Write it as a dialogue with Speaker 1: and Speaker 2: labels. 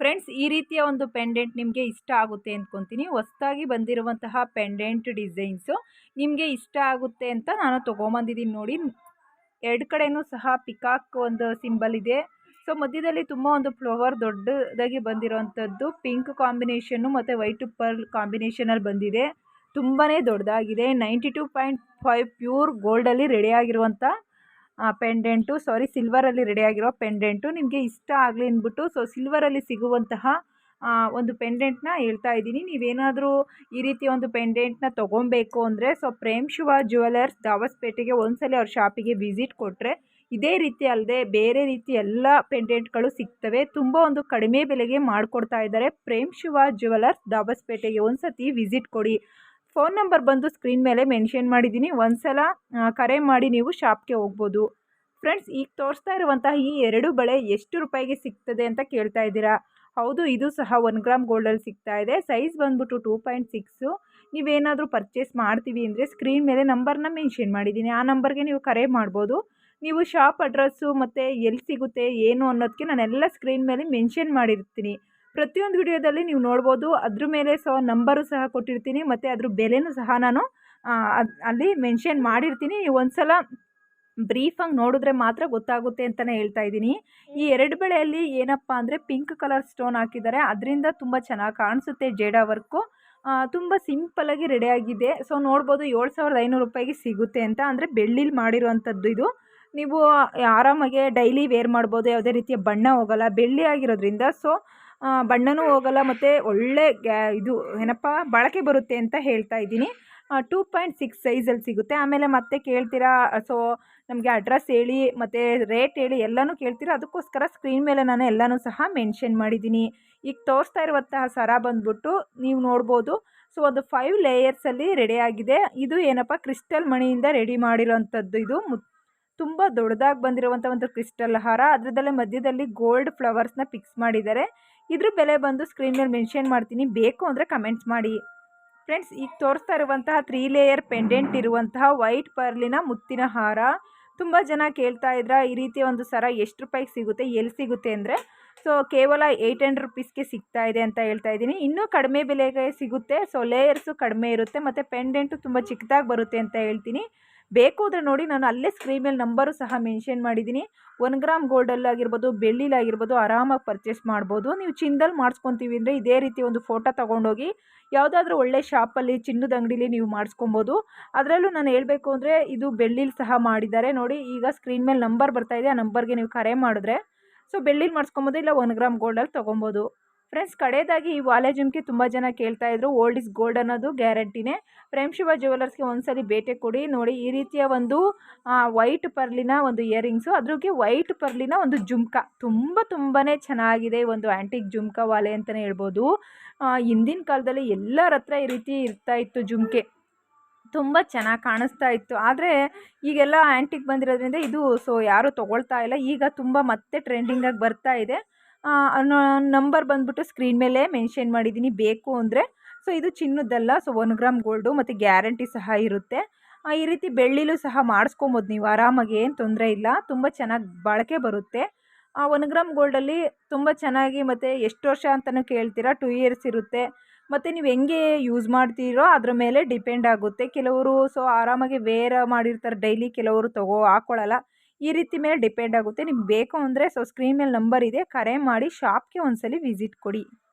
Speaker 1: Friends, ಈ ರೀತಿಯ ಒಂದು ಪೆಂಡೆಂಟ್ ನಿಮಗೆ ಇಷ್ಟ ಆಗುತ್ತೆ ಅಂದ್ಕೊತೀನಿ ಹೊಸ್ದಾಗಿ ಬಂದಿರುವಂತಹ ಪೆಂಡೆಂಟ್ ಡಿಸೈನ್ಸು ನಿಮಗೆ ಇಷ್ಟ ಆಗುತ್ತೆ ಅಂತ ನಾನು ತೊಗೊಂಬಂದಿದ್ದೀನಿ ನೋಡಿ. ಎರಡು ಕಡೆಯೂ ಸಹ ಪಿಕಾಕ್ ಒಂದು ಸಿಂಬಲ್ ಇದೆ. ಸೊ, ಮಧ್ಯದಲ್ಲಿ ತುಂಬ ಒಂದು ಫ್ಲವರ್ ದೊಡ್ಡದಾಗಿ ಬಂದಿರುವಂಥದ್ದು. ಪಿಂಕ್ ಕಾಂಬಿನೇಷನ್ನು ಮತ್ತು ವೈಟ್ ಪರ್ಲ್ ಕಾಂಬಿನೇಷನಲ್ಲಿ ಬಂದಿದೆ. ತುಂಬಾ ದೊಡ್ಡದಾಗಿದೆ. Ninety two point five pure ಗೋಲ್ಡಲ್ಲಿ ರೆಡಿಯಾಗಿರುವಂಥ ಪೆಂಡೆಂಟು ಸಾರಿ ಸಿಲ್ವರಲ್ಲಿ ರೆಡಿಯಾಗಿರೋ ಪೆಂಡೆಂಟು ನಿಮಗೆ ಇಷ್ಟ ಆಗಲಿ ಅಂದ್ಬಿಟ್ಟು ಸೊ ಸಿಲ್ವರಲ್ಲಿ ಸಿಗುವಂತಹ ಒಂದು ಪೆಂಡೆಂಟ್ನ ಹೇಳ್ತಾ ಇದ್ದೀನಿ. ನೀವೇನಾದರೂ ಈ ರೀತಿ ಒಂದು ಪೆಂಡೆಂಟ್ನ ತೊಗೊಬೇಕು ಅಂದರೆ ಸೊ ಪ್ರೇಮ್ ಶಿವ ಜ್ಯುವೆಲರ್ಸ್ ದಾವಸ್ಪೇಟೆಗೆ ಒಂದ್ಸಲ ಅವ್ರ ಶಾಪಿಗೆ ವಿಸಿಟ್ ಕೊಟ್ಟರೆ ಇದೇ ರೀತಿ ಅಲ್ಲದೆ ಬೇರೆ ರೀತಿ ಎಲ್ಲ ಪೆಂಡೆಂಟ್ಗಳು ಸಿಗ್ತವೆ. ತುಂಬ ಒಂದು ಕಡಿಮೆ ಬೆಲೆಗೆ ಮಾಡಿಕೊಡ್ತಾ ಇದ್ದಾರೆ. ಪ್ರೇಮ್ ಶಿವ ಜ್ಯುವೆಲರ್ಸ್ ದಾಬಸ್ಪೇಟೆಗೆ ಒಂದು ಸತಿ ವಿಸಿಟ್ ಕೊಡಿ. ಫೋನ್ ನಂಬರ್ ಬಂದು ಸ್ಕ್ರೀನ್ ಮೇಲೆ ಮೆನ್ಷನ್ ಮಾಡಿದ್ದೀನಿ. ಒಂದು ಸಲ ಕರೆ ಮಾಡಿ ನೀವು ಶಾಪ್ಗೆ ಹೋಗ್ಬೋದು. ಫ್ರೆಂಡ್ಸ್ ಈಗ ತೋರಿಸ್ತಾ ಇರುವಂತಹ ಈ ಎರಡು ಬಳೆ ಎಷ್ಟು ರೂಪಾಯಿಗೆ ಸಿಗ್ತದೆ ಅಂತ ಕೇಳ್ತಾ ಇದ್ದೀರಾ? ಹೌದು, ಇದು ಸಹ ಒನ್ ಗ್ರಾಮ್ ಗೋಲ್ಡಲ್ಲಿ ಸಿಗ್ತಾ ಇದೆ. ಸೈಜ್ ಬಂದ್ಬಿಟ್ಟು ಟೂ ಪಾಯಿಂಟ್ ಸಿಕ್ಸು ನೀವೇನಾದರೂ ಪರ್ಚೇಸ್ ಮಾಡ್ತೀವಿ ಅಂದರೆ ಸ್ಕ್ರೀನ್ ಮೇಲೆ ನಂಬರ್ನ ಮೆನ್ಷನ್ ಮಾಡಿದ್ದೀನಿ. ಆ ನಂಬರ್ಗೆ ನೀವು ಕರೆ ಮಾಡ್ಬೋದು. ನೀವು ಶಾಪ್ ಅಡ್ರೆಸ್ಸು ಮತ್ತು ಎಲ್ಲಿ ಸಿಗುತ್ತೆ, ಏನು ಅನ್ನೋದಕ್ಕೆ ನಾನೆಲ್ಲ ಸ್ಕ್ರೀನ್ ಮೇಲೆ ಮೆನ್ಷನ್ ಮಾಡಿರ್ತೀನಿ. ಪ್ರತಿಯೊಂದು ವಿಡಿಯೋದಲ್ಲಿ ನೀವು ನೋಡ್ಬೋದು. ಅದ್ರ ಮೇಲೆ ಸಹ ನಂಬರು ಸಹ ಕೊಟ್ಟಿರ್ತೀನಿ. ಮತ್ತು ಅದ್ರ ಬೆಲೆನೂ ಸಹ ನಾನು ಅಲ್ಲಿ ಮೆನ್ಷನ್ ಮಾಡಿರ್ತೀನಿ. ನೀವು ಒಂದು ಸಲ ಬ್ರೀಫಾಗಿ ನೋಡಿದ್ರೆ ಮಾತ್ರ ಗೊತ್ತಾಗುತ್ತೆ ಅಂತಲೇ ಹೇಳ್ತಾ ಇದ್ದೀನಿ. ಈ ಎರಡು ಬೆಳೆಯಲ್ಲಿ ಏನಪ್ಪ ಅಂದರೆ ಪಿಂಕ್ ಕಲರ್ ಸ್ಟೋನ್ ಹಾಕಿದ್ದಾರೆ. ಅದರಿಂದ ತುಂಬ ಚೆನ್ನಾಗಿ ಕಾಣಿಸುತ್ತೆ ಜೇಡಾ ವರ್ಕು ತುಂಬ ಸಿಂಪಲಾಗಿ ರೆಡಿಯಾಗಿದೆ ಸೊ ನೋಡ್ಬೋದು ಏಳು ಸಾವಿರದ ಐನೂರು ರೂಪಾಯಿಗೆ ಸಿಗುತ್ತೆ ಅಂತ. ಅಂದರೆ ಬೆಳ್ಳಿಲಿ ಮಾಡಿರುವಂಥದ್ದು ಇದು. ನೀವು ಆರಾಮಾಗೆ ಡೈಲಿ ವೇರ್ ಮಾಡ್ಬೋದು. ಯಾವುದೇ ರೀತಿಯ ಬಣ್ಣ ಹೋಗಲ್ಲ. ಬೆಳ್ಳಿ ಆಗಿರೋದ್ರಿಂದ. ಸೊ ಬಣ್ಣನೂ ಹೋಗಲ್ಲ, ಮತ್ತು ಒಳ್ಳೆ ಗ್ಯಾ, ಇದು ಏನಪ್ಪ, ಬಳಕೆ ಬರುತ್ತೆ ಅಂತ ಹೇಳ್ತಾ ಇದ್ದೀನಿ. ಟೂ ಪಾಯಿಂಟ್ ಸಿಕ್ಸ್ ಸೈಜಲ್ಲಿ ಸಿಗುತ್ತೆ. ಆಮೇಲೆ ಮತ್ತೆ ಕೇಳ್ತೀರಾ, ಸೊ ನಮಗೆ ಅಡ್ರೆಸ್ ಹೇಳಿ, ಮತ್ತು ರೇಟ್ ಹೇಳಿ ಎಲ್ಲನೂ ಕೇಳ್ತೀರಾ, ಅದಕ್ಕೋಸ್ಕರ ಸ್ಕ್ರೀನ್ ಮೇಲೆ ನಾನು ಎಲ್ಲನೂ ಸಹ ಮೆನ್ಷನ್ ಮಾಡಿದ್ದೀನಿ. ಈಗ ತೋರಿಸ್ತಾ ಇರುವಂತಹ ಸರ ಬಂದ್ಬಿಟ್ಟು ನೀವು ನೋಡ್ಬೋದು. ಸೊ ಅದು ಫೈವ್ ಲೇಯರ್ಸಲ್ಲಿ ರೆಡಿಯಾಗಿದೆ ಇದು ಏನಪ್ಪ, ಕ್ರಿಸ್ಟಲ್ ಮಣಿಯಿಂದ ರೆಡಿ ಮಾಡಿರೋವಂಥದ್ದು ಇದು. ಮು, ತುಂಬ ದೊಡ್ಡದಾಗಿ ಬಂದಿರುವಂಥ ಒಂದು ಕ್ರಿಸ್ಟಲ್ ಹಾರ. ಅದರದಲ್ಲೇ ಮಧ್ಯದಲ್ಲಿ ಗೋಲ್ಡ್ ಫ್ಲವರ್ಸ್ನ ಫಿಕ್ಸ್ ಮಾಡಿದ್ದಾರೆ. ಇದ್ರ ಬೆಲೆ ಬಂದು ಸ್ಕ್ರೀನ್ ಮೇಲೆ ಮೆನ್ಷನ್ ಮಾಡ್ತೀನಿ. ಬೇಕು ಅಂದರೆ ಕಮೆಂಟ್ಸ್ ಮಾಡಿ. ಫ್ರೆಂಡ್ಸ್ ಈಗ ತೋರಿಸ್ತಾ ಇರುವಂತಹ ತ್ರೀ ಲೇಯರ್ ಪೆಂಡೆಂಟ್ ಇರುವಂತಹ ವೈಟ್ ಪರ್ಲಿನ ಮುತ್ತಿನ ಹಾರ. ತುಂಬ ಜನ ಕೇಳ್ತಾ ಇದ್ರ, ಈ ರೀತಿಯ ಒಂದು ಸರ ಎಷ್ಟು ರೂಪಾಯಿಗೆ ಸಿಗುತ್ತೆ ಎಲ್ಲಿ ಸಿಗುತ್ತೆ ಅಂದರೆ? ಸೊ ಕೇವಲ ಏಯ್ಟ್ ಹಂಡ್ರೆಡ್ ರುಪೀಸ್ಗೆ ಸಿಗ್ತಾ ಇದೆ ಅಂತ ಹೇಳ್ತಾ ಇದ್ದೀನಿ. ಇನ್ನೂ ಕಡಿಮೆ ಬೆಲೆಗೆ ಸಿಗುತ್ತೆ. ಸೊ ಲೇಯರ್ಸು ಕಡಿಮೆ ಇರುತ್ತೆ. ಮತ್ತು ಪೆಂಡೆಂಟು ತುಂಬ ಚಿಕ್ಕದಾಗಿ ಬರುತ್ತೆ ಅಂತ ಹೇಳ್ತೀನಿ. ಬೇಕು ಅಂದರೆ ನೋಡಿ, ನಾನು ಅಲ್ಲೇ ಸ್ಕ್ರೀನ್ ಮೇಲೆ ನಂಬರು ಸಹ ಮೆನ್ಷನ್ ಮಾಡಿದ್ದೀನಿ ಒನ್ ಗ್ರಾಮ್ ಗೋಲ್ಡಲ್ಲಾಗಿರ್ಬೋದು ಬೆಳ್ಳಿಲಾಗಿರ್ಬೋದು ಆರಾಮಾಗಿ ಪರ್ಚೇಸ್ ಮಾಡ್ಬೋದು. ನೀವು ಚಿನ್ನದಲ್ಲಿ ಮಾಡಿಸ್ಕೊತೀವಿ ಅಂದರೆ ಇದೇ ರೀತಿ ಒಂದು ಫೋಟೋ ತೊಗೊಂಡೋಗಿ, ಯಾವುದಾದ್ರೂ ಒಳ್ಳೆ ಶಾಪಲ್ಲಿ ಚಿನ್ನದ ಅಂಗಡಿಲಿ ನೀವು ಮಾಡಿಸ್ಕೊಬೋದು. ಅದರಲ್ಲೂ ನಾನು ಹೇಳಬೇಕು ಅಂದರೆ, ಇದು ಬೆಳ್ಳಿಲಿ ಸಹ ಮಾಡಿದ್ದಾರೆ. ನೋಡಿ, ಈಗ ಸ್ಕ್ರೀನ್ ಮೇಲೆ ನಂಬರ್ ಬರ್ತಾ ಇದೆ. ಆ ನಂಬರ್ಗೆ ನೀವು ಕರೆ ಮಾಡಿದ್ರೆ ಸೊ ಬೆಳ್ಳಿಲಿ ಮಾಡಿಸ್ಕೊಬೋದು, ಇಲ್ಲ ಒನ್ ಗ್ರಾಮ್ ಗೋಲ್ಡಲ್ಲಿ ತೊಗೊಬೋದು. ಫ್ರೆಂಡ್ಸ್ ಕಡೆಯದಾಗಿ ಈ ವಾಲೆ ಜುಮ್ಕೆ ತುಂಬ ಜನ ಕೇಳ್ತಾ ಇದ್ರು ಓಲ್ಡ್ ಇಸ್ ಗೋಲ್ಡ್ ಅನ್ನೋದು ಗ್ಯಾರಂಟಿನೇ ಪ್ರೇಮ್ ಶಿವ ಜ್ಯುವೆಲರ್ಸ್ಗೆ ಒಂದ್ಸಲಿ ಭೇಟಿ ಕೊಡಿ. ನೋಡಿ, ಈ ರೀತಿಯ ಒಂದು ವೈಟ್ ಪರ್ಲಿನ ಒಂದು ಇಯರಿಂಗ್ಸು ಅದ್ರಿಗೆ ವೈಟ್ ಪರ್ಲಿನ ಒಂದು ಜುಮ್ಕ. ತುಂಬ ತುಂಬಾ ಚೆನ್ನಾಗಿದೆ ಒಂದು ಆ್ಯಂಟಿಕ್ ಜುಮ್ಕ ವಾಲೆ ಅಂತಲೇ ಹೇಳ್ಬೋದು. ಹಿಂದಿನ ಕಾಲದಲ್ಲಿ ಎಲ್ಲರ ಹತ್ರ ಈ ರೀತಿ ಇರ್ತಾ ಇತ್ತು ಜುಮ್ಕೆ. ತುಂಬ ಚೆನ್ನಾಗಿ ಕಾಣಿಸ್ತಾ ಇತ್ತು. ಆದರೆ, ಈಗೆಲ್ಲ ಆ್ಯಂಟಿಕ್ ಬಂದಿರೋದ್ರಿಂದ ಇದು ಸೊ ಯಾರೂ ತೊಗೊಳ್ತಾ ಇಲ್ಲ. ಈಗ ತುಂಬ ಮತ್ತೆ ಟ್ರೆಂಡಿಂಗಾಗಿ ಬರ್ತಾ ಇದೆ. ನಂಬರ್ ಬಂದುಬಿಟ್ಟು ಸ್ಕ್ರೀನ್ ಮೇಲೆ ಮೆನ್ಷನ್ ಮಾಡಿದ್ದೀನಿ, ಬೇಕು ಅಂದರೆ. ಸೊ, ಇದು ಚಿನ್ನದ್ದಲ್ಲ so one gram gold guarantee guarantee ಸಹ ಇರುತ್ತೆ. ಈ ರೀತಿ ಬೆಳ್ಳಿಲೂ ಸಹ ಮಾಡಿಸ್ಕೊಬೋದು ನೀವು, ಆರಾಮಾಗಿ, ಏನು ತೊಂದರೆ ಇಲ್ಲ. ತುಂಬ ಚೆನ್ನಾಗಿ ಬಾಳಿಕೆ ಬರುತ್ತೆ. ಆ ಒನ್ ಗ್ರಾಮ್ ಗೋಲ್ಡಲ್ಲಿ ತುಂಬ ಚೆನ್ನಾಗಿ ಮತ್ತು ಎಷ್ಟು ವರ್ಷ ಅಂತಲೂ ಕೇಳ್ತೀರಾ ಟೂ ಇಯರ್ಸ್ ಇರುತ್ತೆ. ಮತ್ತು ನೀವು ಹೆಂಗೆ ಯೂಸ್ ಮಾಡ್ತೀರೋ, ಅದ್ರ ಮೇಲೆ ಡಿಪೆಂಡ್ ಆಗುತ್ತೆ. ಕೆಲವರು, ಸೊ, ಆರಾಮಾಗಿ ವೇರ್ ಮಾಡಿರ್ತಾರೆ ಡೈಲಿ ಕೆಲವರು ತಗೋ ಹಾಕ್ಕೊಳ್ಳಲ್ಲ ಈ ರೀತಿ ಮೇಲೆ ಡಿಪೆಂಡ್ ಆಗುತ್ತೆ. ನಿಮ್ಗೆ ಬೇಕು ಅಂದರೆ ಸೊ, ಸ್ಕ್ರೀನ್ ಮೇಲೆ ನಂಬರ್ ಇದೆ. ಕರೆ ಮಾಡಿ, ಶಾಪ್ಗೆ ಒಂದ್ಸಲಿ ವಿಸಿಟ್ ಕೊಡಿ.